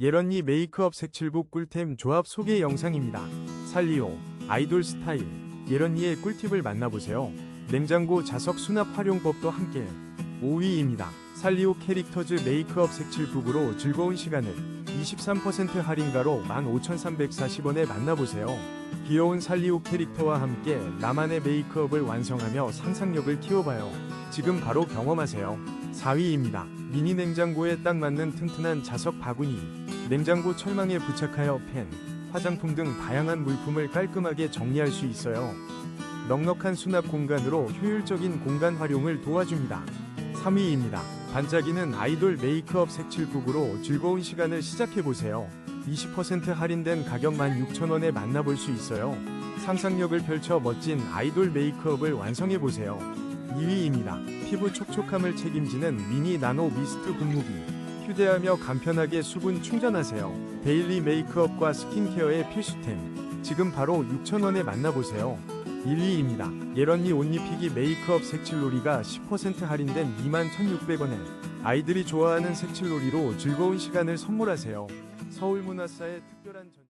예런니 메이크업 색칠북 꿀템 조합 소개 영상입니다. 살리오, 아이돌 스타일, 예런니의 꿀팁을 만나보세요. 냉장고 자석 수납 활용법도 함께 5위입니다. 살리오 캐릭터즈 메이크업 색칠북으로 즐거운 시간을 23% 할인가로 15,340원에 만나보세요. 귀여운 살리오 캐릭터와 함께 나만의 메이크업을 완성하며 상상력을 키워봐요. 지금 바로 경험하세요. 4위입니다. 미니 냉장고에 딱 맞는 튼튼한 자석 바구니. 냉장고 철망에 부착하여 펜, 화장품 등 다양한 물품을 깔끔하게 정리할 수 있어요. 넉넉한 수납 공간으로 효율적인 공간 활용을 도와줍니다. 3위입니다. 반짝이는 아이돌 메이크업 색칠북으로 즐거운 시간을 시작해보세요. 20% 할인된 가격 16,000원에 만나볼 수 있어요. 상상력을 펼쳐 멋진 아이돌 메이크업을 완성해보세요. 2위입니다. 피부 촉촉함을 책임지는 미니 나노 미스트 분무기. 휴대하며 간편하게 수분 충전하세요. 데일리 메이크업과 스킨케어의 필수템. 지금 바로 6,000원에 만나보세요. 1위입니다. 예런니 옷 입히기 메이크업 색칠놀이가 10% 할인된 21,600원에 아이들이 좋아하는 색칠놀이로 즐거운 시간을 선물하세요. 서울문화사의 특별한 전...